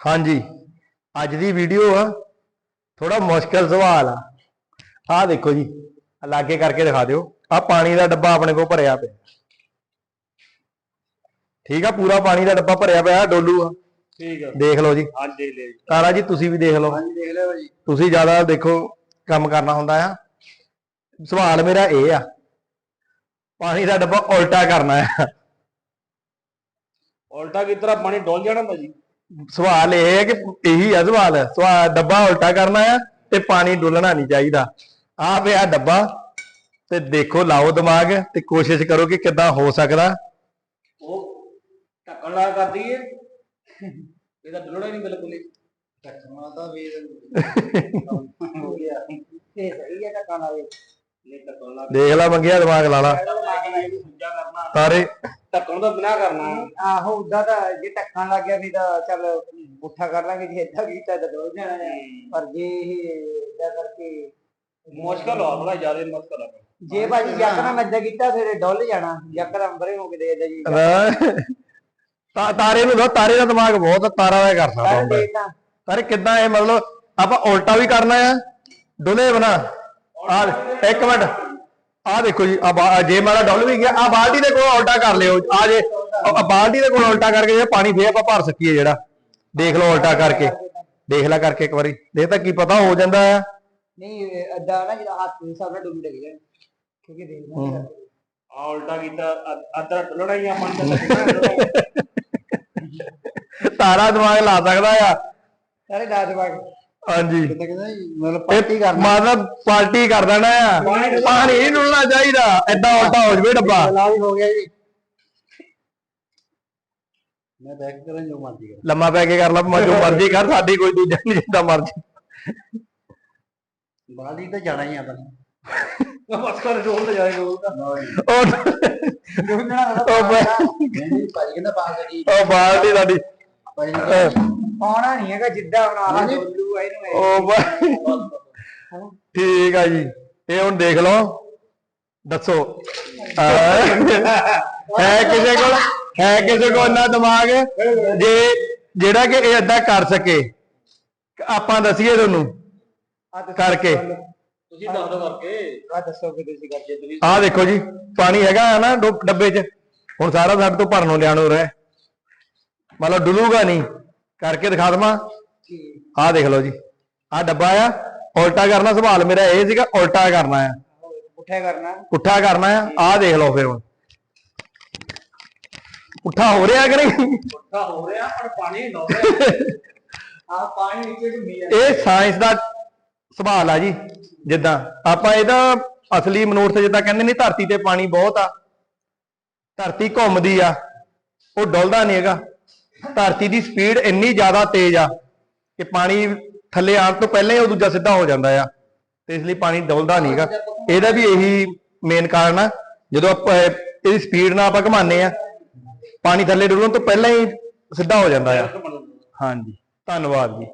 ਹਾਂਜੀ ਅੱਜ ਦੀ ਵੀਡੀਓ ਆ ਥੋੜਾ ਮੁਸ਼ਕਲ ਸਵਾਲ ਆ। ਆਹ ਦੇਖੋ ਜੀ ਲਾਗੇ ਕਰਕੇ ਦਿਖਾ ਦਿਓ। ਆ ਪਾਣੀ ਦਾ ਡੱਬਾ ਆਪਣੇ ਕੋਲ ਭਰਿਆ ਪਿਆ। ਠੀਕ ਆ ਪੂਰਾ ਪਾਣੀ ਦਾ ਡੱਬਾ ਭਰਿਆ ਪਿਆ ਡੋਲੂ ਆ। ਠੀਕ ਆ। ਦੇਖ ਲਓ ਜੀ। ਅੱਜ ਦੇ ਲੈ ਜੀ। ਤਾਰਾ ਜੀ ਤੁਸੀਂ ਵੀ ਦੇਖ ਲਓ। ਹਾਂਜੀ ਦੇਖ ਲਿਓ ਜੀ। ਤੁਸੀਂ ਜ਼ਿਆਦਾ ਦੇਖੋ ਕੰਮ ਕਰਨਾ ਹੁੰਦਾ ਆ। ਸਵਾਲ ਮੇਰਾ ਇਹ ਆ ਪਾਣੀ ਦਾ ਡੱਬਾ ਉਲਟਾ ਕਰਨਾ ਆ। ਉਲਟਾ ਕੀ ਤਰ੍ਹਾਂ ਪਾਣੀ ਡੋਲ ਜਾਣਾ ਹੁੰਦਾ ਜੀ ਸਵਾਲ ਇਹ ਹੈ ਕਿ ਇਹੀ ਆ ਸਵਾਲ। ਸਵਾਲ ਡੱਬਾ ਉਲਟਾ ਕਰਨਾ ਆ ਤੇ ਪਾਣੀ ਡੁੱਲਣਾ ਨਹੀਂ ਚਾਹੀਦਾ। ਆ ਪਿਆ ਡੱਬਾ ਤੇ ਦੇਖੋ ਲਾਓ ਦਿਮਾਗ ਤੇ ਕੋਸ਼ਿਸ਼ ਕਰੋ ਕਿ ਕਿੱਦਾਂ ਹੋ ਸਕਦਾ। ਉਹ ਢੱਕਣ ਲਾ ਕਰ ਦਈਏ। ਇਹਦਾ ਡੁੱਲਣਾ ਨਹੀਂ ਬਿਲਕੁਲ ਹੀ ਢੱਕਣਾ ਤਾਂ ਵੀ ਹੋ ਗਿਆ। ਤੇ ਸਹੀ ਹੈ ਢੱਕਣ ਵਾਲੇ। ਦੇਖ ਲਾ ਮੰਗਿਆ ਦਿਮਾਗ ਲਾ ਲਾ। ਦੂਜਾ ਢੱਕਣ ਤੋਂ ਬਿਨਾ ਕਰਨਾ। ਆਹੋ ਉਦਾਂ ਤਾਂ ਜੇ ਟੱਕਣ ਲੱਗ ਗਿਆ ਵੀ ਤਾਂ ਚੱਲ ਪੁੱਠਾ ਕਰ ਲਾਂਗੇ ਜੇ ਏਦਾਂ ਕੀਤਾ ਤਾਂ ਡੋਲ ਜਾਣਾ। ਪਰ ਜੇ ਇਹ ਏਦਾਂ ਕਰਕੇ ਮੁਸ਼ਕਲ ਹੋ ਥੋੜਾ ਜ਼ਿਆਦਾ ਮੁਸ਼ਕਲ ਆ। ਜੇ ਭਾਜੀ ਯਕਰਮ ਏਦਾਂ ਕੀਤਾ ਫਿਰ ਇਹ ਡੁੱਲ ਜਾਣਾ। ਯਕਰਮ ਬਰੇ ਹੋ ਕੇ ਦੇ ਦੇ ਜੀ। ਤਾ- ਤਾਰੇ ਨੂੰ ਦੋ ਤਾਰੇ ਦਾ ਦਿਮਾਗ ਬਹੁਤ ਆ, ਤਾਰਾ ਦਾ ਕਰ ਸਕਦਾ ਹੁੰਦਾ। ਦੇ ਤਾਂ। ਤਾਰੇ ਕਿੱਦਾਂ ਇਹ ਮਤਲਬ ਆਪਾਂ ਉਲਟਾ ਵੀ ਕਰਨਾ ਆ। ਡੁੱਲੇ ਬਣਾ। ਆ ਇੱਕ ਮਿੰਟ। ਆ ਦੇਖੋ ਜੀ ਆ ਜੇ ਮਾਰਾ ਡੁੱਲ ਵੀ ਗਿਆ ਆ ਬਾਲਟੀ ਦੇ ਕੋਲ ਉਲਟਾ ਕਰ ਲਿਓ ਆ ਜੇ ਆ ਬਾਲਟੀ ਦੇ ਕੋਲ ਉਲਟਾ ਕਰਕੇ ਜੇ ਪਾਣੀ ਫੇਰ ਆਪਾਂ ਭਰ ਸਕੀਏ ਜਿਹੜਾ। ਦੇਖ ਲਓ ਉਲਟਾ ਕਰਕੇ ਦੇਖ ਲੈ ਕਰਕੇ ਇੱਕ ਵਾਰੀ ਦੇਖ ਤਾਂ ਕੀ ਪਤਾ ਹੋ ਜਾਂਦਾ ਆ। ਨਹੀਂ ਏਦਾਂ ਨਾ ਜਿਹੜਾ ਹੱਥ ਦੇ ਹਿਸਾਬ ਨਾਲ ਡੁੱਬ ਡਿੱਗ ਕਿਉਂਕਿ ਦੇਖਣਾ ਆ ਉਲਟਾ ਕੀਤਾ ਅੱਧਾ ਡੁੱਲਣਾ ਹੀ ਆ ਪਾਣੀ ਦਾ ਤਾਰਾ ਦਿਮਾਗ ਲਾ ਸਕਦਾ ਆ। ਸਾਰੇ ਬਾਗ ਹਾਂਜੀ। ਕਹਿੰਦਾ ਮਤਲਬ ਇਹ ਮਤਲਬ ਪਾਰਟੀ ਕਰ ਦੇਣਾ ਆ। ਪਾਣੀ ਨਹੀਂ ਡੁੱਲਣਾ ਚਾਹੀਦਾ। ਏਦਾਂ ਉਲਟਾ ਹੋ ਜਵੇ ਡੱਬਾ। ਲਾਲ ਹੋ ਗਿਆ ਜੀ। ਮੈਂ ਬੈਕ ਕਰਾਂ ਜੋ ਮਰਜ਼ੀ ਲੰਮਾ ਪੈ ਕੇ ਕਰ ਲਾ ਮੈਂ ਜੋ ਮਰਜ਼ੀ ਕਰ ਸਾਡੀ ਕੋਈ ਦੂਜਾ ਨਹੀਂ ਜਿੱਦਾਂ ਮਰਜ਼ੀ। ਬਾਲੀ ਤਾਂ ਜਾਣਾ ਹੀ ਆ ਤਾਂ ਬਸ ਕਰ ਰੋਲ ਤੇ ਜਾਏਗਾ ਉਹ ਉਹ ਉਹ ਭਾਈ ਕਹਿੰਦਾ ਬਾਹਰ ਜੀ ਉਹ ਬਾਲਟੀ ਸਾਡੀ ਭਾਈ ਆਉਣਾ ਨਹੀਂ ਹੈਗਾ ਜਿੱਦਾਂ ਬਣਾ ਲਾ ਡੋਲੂ ਇਹਨੂੰ ਉਹ ਬਾ- ਠੀਕ ਆ ਜੀ। ਇਹ ਹੁਣ ਦੇਖ ਲਓ। ਦੱਸੋ। ਅਹ ਹੈ ਕਿਸੇ ਕੋਲ? ਹੈ ਕਿਸੇ ਕੋਲ ਇੰਨਾ ਦਿਮਾਗ? ਜੇ ਜਿਹੜਾ ਕਿ ਇਹ ਏਦਾਂ ਕਰ ਸਕੇ ਆਪਾਂ ਦਸੀਏ ਤੁਹਾਨੂੰ। ਕਰਕੇ। ਤੁਸੀਂ ਦੱਸ ਦੋ ਕਰਕੇ। ਆ ਦੱਸੋ ਕਿ ਤੁਸੀਂ ਕਰਦੇ ਤੁਸੀਂ। ਆਹ ਦੇਖੋ ਜੀ ਪਾਣੀ ਹੈਗਾ ਆ ਨਾ ਡੋ- ਡੱਬੇ 'ਚ। ਹੁਣ ਸਾਰਾ ਸਾਡੇ ਤੋਂ ਭਰਨ ਨੂੰ ਲਿਆਣੋ ਰਹਿ। ਮਤਲਬ ਡੁੱਲੂਗਾ ਨਹੀਂ। ਕਰਕੇ ਦਿਖਾ ਦਵਾਂ। ਆਹ ਦੇਖ ਲਓ ਜੀ। ਆਹ ਡੱਬਾ ਆ। ਉਲਟਾ ਕਰਨਾ ਸਵਾਲ ਮੇਰਾ ਇਹ ਸੀਗਾ ਉਲਟਾ ਕਰਨਾ ਆ। ਪੁੱਠਾ ਕਰਨਾ। ਪੁੱਠਾ ਕਰਨਾ ਆ। ਆਹ ਦੇਖ ਲਓ ਫਿਰ ਹੁਣ। ਪੁੱਠਾ ਹੋ ਰਿਹਾ ਕਿ ਨਹੀਂ? ਪੁੱਠਾ ਹੋ ਰਿਹਾ ਪਰ ਪਾਣੀ ਡੋਲ ਰਿਹਾ ਆ ਪਾਣੀ ਨੀਚੇ ਘੁੰਮੀ ਆ ਇਹ ਸਾਇੰਸ ਦਾ ਸਵਾਲ ਆ ਜੀ ਜਿੱਦਾਂ। ਆਪਾਂ ਇਹਦਾ ਅਸਲੀ ਮਨੁੱਖ ਜਿੱਦਾਂ ਕਹਿੰਦੇ ਨੇ ਧਰਤੀ ਤੇ ਪਾਣੀ ਬਹੁਤ ਆ। ਧਰਤੀ ਘੁੰਮਦੀ ਆ। ਉਹ ਡੁੱਲਦਾ ਨਹੀਂ ਹੈਗਾ। ਧਰਤੀ ਦੀ ਸਪੀਡ ਇੰਨੀ ਜ਼ਿਆਦਾ ਤੇਜ਼ ਆ ਕਿ ਪਾਣੀ ਥੱਲੇ ਆਉਣ ਤੋਂ ਪਹਿਲਾਂ ਹੀ ਉਹ ਦੂਜਾ ਸਿੱਧਾ ਹੋ ਜਾਂਦਾ ਆ ਤੇ ਇਸ ਲਈ ਪਾਣੀ ਡੁੱਲਦਾ ਨਹੀਂ ਹੈਗਾ ਇਹਦਾ ਵੀ ਇਹੀ ਮੇਨ ਕਾਰਨ ਆ। ਜਦੋਂ ਆਪਾਂ ਇਹਦੀ ਸਪੀਡ ਨਾਲ ਆਪਾਂ ਘਮਾਉਂਦੇ ਆ, ਪਾਣੀ ਥੱਲੇ ਡੁੱਲਣ ਤੋਂ ਪਹਿਲਾਂ ਹੀ ਸਿੱਧਾ ਹੋ ਜਾਂਦਾ ਆ। ਹਾਂਜੀ। ਧੰਨਵਾਦ ਜੀ।